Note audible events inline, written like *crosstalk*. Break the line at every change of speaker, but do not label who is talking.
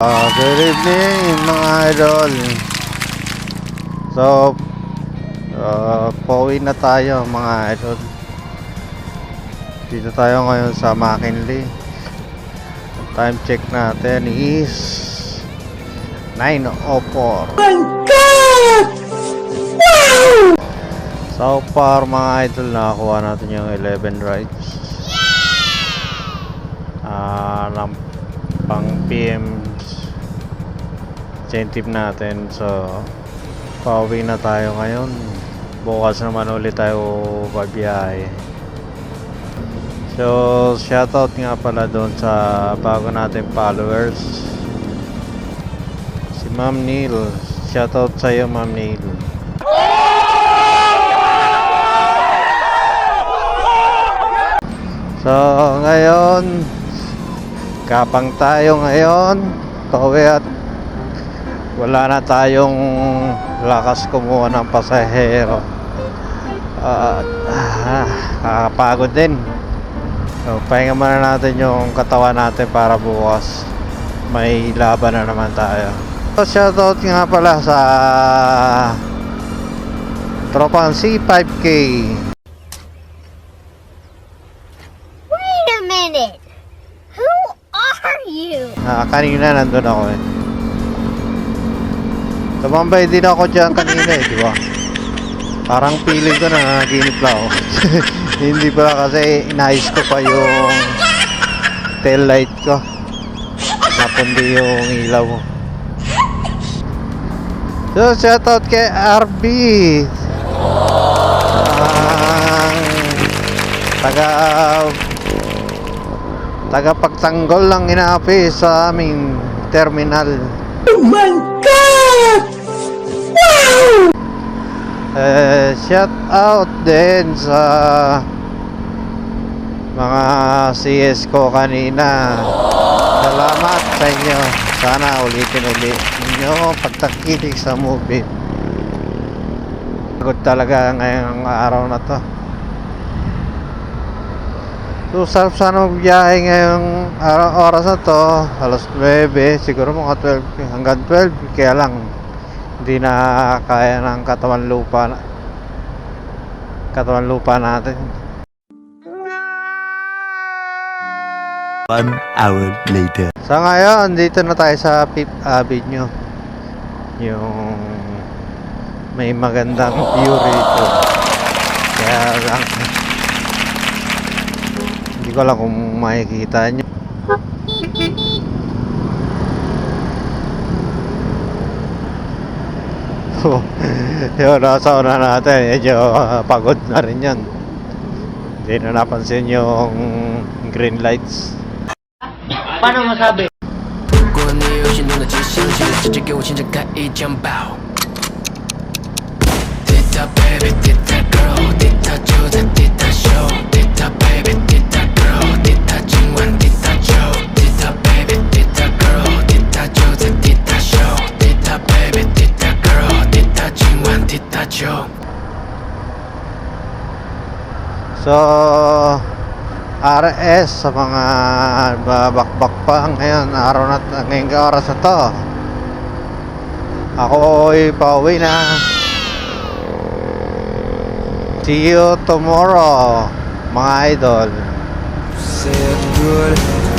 Ah, good evening mga idol. So, uh, pauwi na tayo mga idol. Dito tayo ngayon sa McKinley. Time check natin is 9.04. So far mga idol nakakuha natin yung 11 rides. Ah, ng pang PM incentive natin. So pauwi na tayo ngayon. Bukas naman ulit tayo babiyahe. So shoutout nga pala doon sa bago nating followers. Si Ma'am Neil. Shoutout sa iyo Ma'am Neil. So, ngayon, kapang tayo ngayon, pauwi at wala na tayong lakas kumuha ng pasahero. At ah, nakakapagod din. So, pahinga muna natin yung katawan natin para bukas may laban na naman tayo. So, shoutout nga pala sa tropang C5K.
Wait a minute. Who are you?
Ah, kanina nandun ako eh. Tumambay din ako dyan kanina eh, di ba? Parang feeling ko na nanaginip lang ako. *laughs* Hindi pala kasi inayos ko pa yung tail light ko. Napundi yung ilaw mo. So, shoutout kay RB. Ang taga taga pagtanggol ng inaapi sa aming terminal. Eh, shout out din sa mga CS ko kanina. Salamat sa inyo. Sana ulitin ulit ninyo pagtakilig sa movie. Pagod talaga ngayong araw na to. So, sarap sana magbiyahe ngayong araw, oras na to. Alas 9, siguro mga 12, hanggang 12. Kaya lang, hindi na kaya ng katawan lupa na, katawan lupa natin.
One hour later.
Sa ngayon, dito na tayo sa Fifth Avenue. Yung may magandang view rito. Kaya lang, hindi ko alam kung makikita nyo. So, *laughs* yun, nasa una natin. Medyo uh, pagod na rin yan. Hindi na napansin yung green lights.
Paano masabi? Did Tita baby, tita girl, did that tita Joe, tita show, did tita baby, Gotcha.
So, RS sa mga babakbak pa ngayon araw na ngayong oras na to. Ako ay pauwi na. See you tomorrow mga idol.
Said good